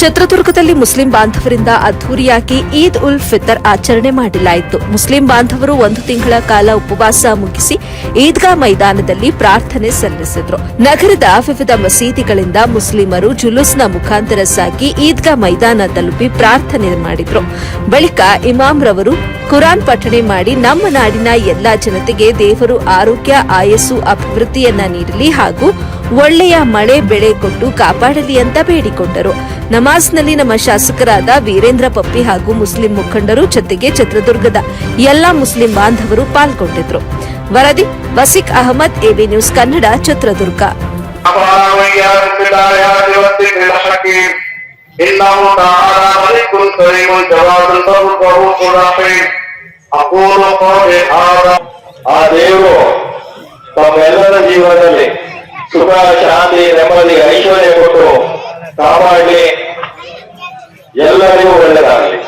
ಚಿತ್ರದುರ್ಗದಲ್ಲಿ ಮುಸ್ಲಿಂ ಬಾಂಧವರಿಂದ ಅದ್ದೂರಿಯಾಗಿ ಈದ್ ಉಲ್ ಫಿತರ್ ಆಚರಣೆ ಮಾಡಲಾಯಿತು. ಮುಸ್ಲಿಂ ಬಾಂಧವರು ಒಂದು ತಿಂಗಳ ಕಾಲ ಉಪವಾಸ ಮುಗಿಸಿ ಈದ್ಗಾ ಮೈದಾನದಲ್ಲಿ ಪ್ರಾರ್ಥನೆ ಸಲ್ಲಿಸಿದ್ರು. ನಗರದ ವಿವಿಧ ಮಸೀದಿಗಳಿಂದ ಮುಸ್ಲಿಮರು ಜುಲೂಸ್ನ ಮುಖಾಂತರ ಸಾಗಿ ಈದ್ಗಾ ಮೈದಾನ ತಲುಪಿ ಪ್ರಾರ್ಥನೆ ಮಾಡಿದರು. ಬಳಿಕ ಇಮಾಮ್ರವರು ಕುರಾನ್ ಪಠಣೆ ಮಾಡಿ ನಮ್ಮ ನಾಡಿನ ಎಲ್ಲಾ ಜನತೆಗೆ ದೇವರು ಆರೋಗ್ಯ, ಆಯಸ್ಸು, ಅಭಿವೃದ್ಧಿಯನ್ನ ನೀಡಲಿ ಹಾಗೂ ಒಳ್ಳೆಯ ಮಳೆ ಬೆಳೆ ಕೊಟ್ಟು ಕಾಪಾಡಲಿ ಅಂತ ಬೇಡಿಕೊಂಡರು. ನಮಾಜ್ನಲ್ಲಿ ನಮ್ಮ ಶಾಸಕರಾದ ವೀರೇಂದ್ರ ಪಪ್ಪಿ ಹಾಗೂ ಮುಸ್ಲಿಂ ಮುಖಂಡರು ಜೊತೆಗೆ ಚಿತ್ರದುರ್ಗದ ಎಲ್ಲಾ ಮುಸ್ಲಿಂ ಬಾಂಧವರು ಪಾಲ್ಗೊಂಡಿದ್ರು. ವರದಿ, ವಸಿಕ್ ಅಹಮದ್ ಎಬಿ ನ್ಯೂಸ್ ಕನ್ನಡ, ಚಿತ್ರದುರ್ಗ. ಆ ದೇವರು ತಮ್ಮೆಲ್ಲರ ಜೀವನದಲ್ಲಿ ಸುಖ ಶಾಂತಿ ನೆಮ್ಮದಿ ಐಶ್ವರ್ಯ ಕೊಟ್ಟು ಕಾಪಾಡಲಿ. ಎಲ್ಲರಿಗೂ ಒಳ್ಳೆಯದಾಗಲಿ